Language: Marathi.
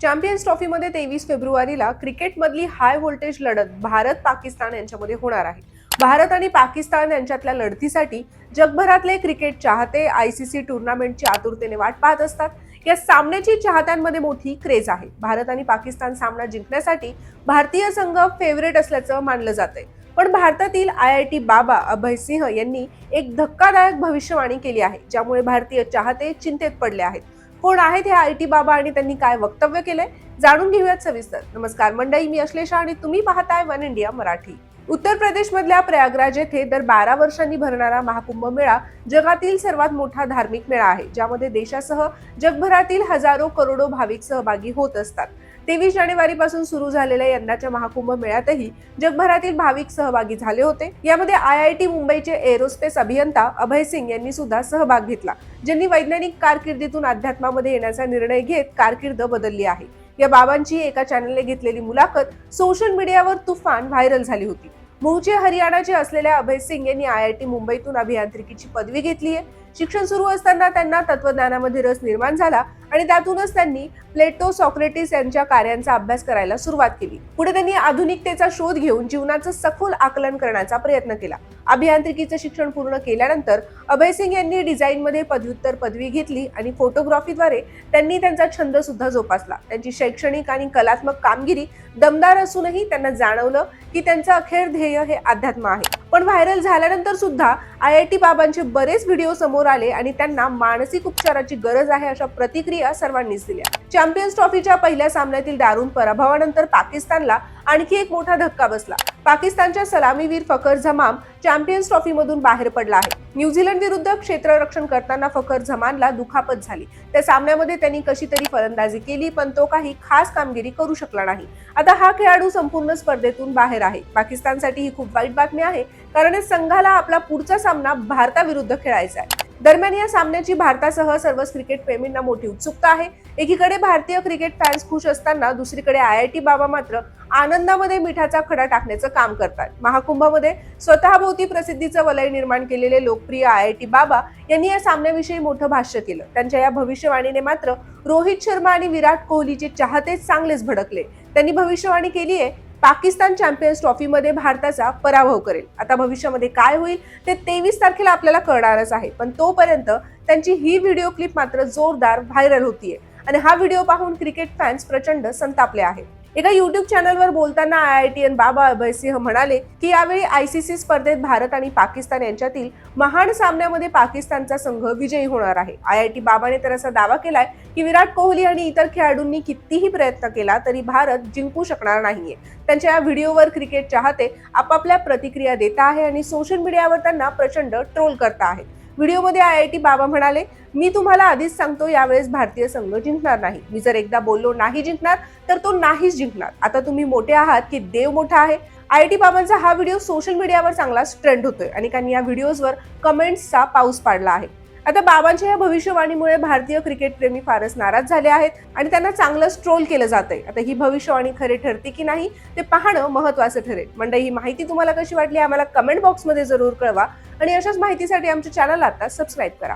चॅम्पियन्स ट्रॉफीमध्ये तेवीस फेब्रुवारीला क्रिकेटमधली हाय व्होल्टेज लढत भारत पाकिस्तान यांच्यामध्ये होणार आहे. भारत आणि पाकिस्तान यांच्यातल्या लढतीसाठी जगभरातले क्रिकेट चाहते आय सी सी टुर्नामेंटची आतुरतेने वाट पाहत असतात. या सामन्याची चाहत्यांमध्ये मोठी क्रेज आहे. भारत आणि पाकिस्तान सामना जिंकण्यासाठी भारतीय संघ फेवरेट असल्याचं मानलं जातंय. पण भारतातील आय आय टी बाबा अभय सिंह यांनी एक धक्कादायक भविष्यवाणी केली आहे ज्यामुळे भारतीय चाहते चिंतेत पडले आहेत. कोण आहेत हे आय टी बाबा आणि त्यांनी काय वक्तव्य केलंय? जाणून घेऊयात सविस्तर. नमस्कार मंडळी मी अश्लेषा आणि तुम्ही पाहताय वन इंडिया मराठी. उत्तर प्रदेशमधल्या प्रयागराज येथे दर बारा वर्षांनी भरणारा महाकुंभ मेळा जगातील सर्वात मोठा धार्मिक मेळा आहे ज्यामध्ये देशासह जगभरातील हजारो करोडो भाविक सहभागी होत असतात. तेवीस जानेवारी पासून सुरू झालेल्या यंदाच्या महाकुंभ मेळ्यातही जगभरातील भाविक सहभागी झाले होते. यामध्ये आय आय टी मुंबईचे एरोस्पेस अभियंता अभय सिंग यांनी सुद्धा सहभाग घेतला ज्यांनी वैज्ञानिक कारकिर्दीतून अध्यात्मामध्ये येण्याचा निर्णय घेत कारकीर्द बदलली आहे. या बाबांची एका चॅनलने घेतलेली मुलाखत सोशल मीडियावर तुफान व्हायरल झाली होती. मूळचे हरियाणाचे असलेल्या अभय सिंग यांनी आय आय टी मुंबईतून अभियांत्रिकीची पदवी घेतली आहे. शिक्षण सुरू असताना त्यांना तत्वज्ञानामध्ये रस निर्माण झाला आणि त्यातूनच त्यांनी प्लेटो सॉक्रेटिस यांच्या कार्यांचा अभ्यास करायला सुरुवात केली. पुढे त्यांनी आधुनिकतेचा शोध घेऊन जीवनाचं सखोल आकलन करण्याचा प्रयत्न केला. अभियांत्रिकीचं शिक्षण पूर्ण केल्यानंतर अभय सिंग यांनी डिझाईनमध्ये पदव्युत्तर पदवी घेतली आणि फोटोग्राफीद्वारे त्यांनी त्यांचा छंद सुद्धा जोपासला. त्यांची शैक्षणिक आणि कलात्मक कामगिरी दमदार असूनही त्यांना जाणवलं की त्यांचं अखेर ध्येय हे अध्यात्म आहे. पण व्हायरल झाल्यानंतर सुद्धा आय आय टी बाबांचे बरेच व्हिडिओ समोर आले आणि त्यांना मानसिक उपचाराची गरज आहे अशा प्रतिक्रिया सर्वांनीच दिल्या. चॅम्पियन्स ट्रॉफीच्या पहिल्या सामन्यातील दारुण पराभवानंतर पाकिस्तानला आणखी एक मोठा धक्का बसला. पाकिस्तानच्या सलामीवीर फखर झमाम चॅम्पियन्स ट्रॉफीमधून बाहेर पडला आहे. न्यूझीलंड विरुद्ध क्षेत्ररक्षण करताना फखर झमानला दुखापत झाली. त्या सामन्यामध्ये त्यांनी कशी तरी फलंदाजी केली पण तो काही खास कामगिरी करू शकला नाही. आता हा खेळाडू संपूर्ण स्पर्धेतून बाहेर आहे. पाकिस्तानसाठी ही खूप वाईट बातमी आहे कारण या संघाला आपला पुढचा सामना भारताविरुद्ध खेळायचा आहे. दरम्यान या सामन्याची भारतासह सर्वच क्रिकेट प्रेमींना मोठी उत्सुकता आहे. एकीकडे भारतीय क्रिकेट फॅन्स खुश असताना दुसरीकडे आय आय टी बाबा मात्र आनंदामध्ये मिठाचा खडा टाकण्याचं काम करतात. महाकुंभामध्ये स्वतःभोवती प्रसिद्धीचं वलय निर्माण केलेले लोकप्रिय आय आय टी बाबा यांनी या सामन्याविषयी मोठं भाष्य केलं. त्यांच्या या भविष्यवाणीने मात्र रोहित शर्मा आणि विराट कोहलीचे चाहतेच चांगलेच भडकले. त्यांनी भविष्यवाणी केली आहे पाकिस्तान चॅम्पियन्स ट्रॉफीमध्ये भारताचा पराभव करेल. आता भविष्यामध्ये काय होईल ते तेवीस तारखेला आपल्याला कळणारच आहे. पण तोपर्यंत त्यांची ही व्हिडिओ क्लिप मात्र जोरदार व्हायरल होतीये. आणि हा व्हिडिओ पाहून क्रिकेट फॅन्स प्रचंड संतापले आहेत. एका युट्यूब चॅनलवर बोलताना आय आय टी एन बाबा अभयसिंह म्हणाले की यावेळी आयसीसी स्पर्धेत भारत आणि पाकिस्तान यांच्यातील महान सामन्यामध्ये पाकिस्तानचा संघ विजयी होणार आहे. आय आय टी बाबाने तर असा दावा केलाय की विराट कोहली आणि इतर खेळाडूंनी कितीही प्रयत्न केला तरी भारत जिंकू शकणार नाहीये. त्यांच्या या व्हिडिओवर क्रिकेट चाहते आपापल्या प्रतिक्रिया देत आहे आणि सोशल मीडियावर त्यांना प्रचंड ट्रोल करता आहेत. व्हिडिओमध्ये आय आय टी बाबा म्हणाले मी तुम्हाला आधीच सांगतो यावेळेस भारतीय संघ जिंकणार नाही. मी जर एकदा बोललो नाही जिंकणार तर तो नाहीच जिंकणार. आता तुम्ही मोठे आहात की देव मोठा आहे. आय टी बाबांचा हा व्हिडिओ सोशल मीडियावर चांगलाच ट्रेंड होतोय आणि त्यांनी या व्हिडिओजवर कमेंट्सचा पाऊस पाडला आहे. आता बाबांच्या या भविष्यवाणीमुळे भारतीय क्रिकेट प्रेमी फारच नाराज झाले आहेत आणि त्यांना चांगलं ट्रोल केलं जात आहे आता ही भविष्यवाणी खरी ठरते की नाही ते पाहणं महत्वाचं ठरेल. मंडळी ही माहिती तुम्हाला कशी वाटली आम्हाला कमेंट बॉक्समध्ये जरूर कळवा आणि अशाच माहितीसाठी आमच्या चॅनलला आता सबस्क्राईब करा.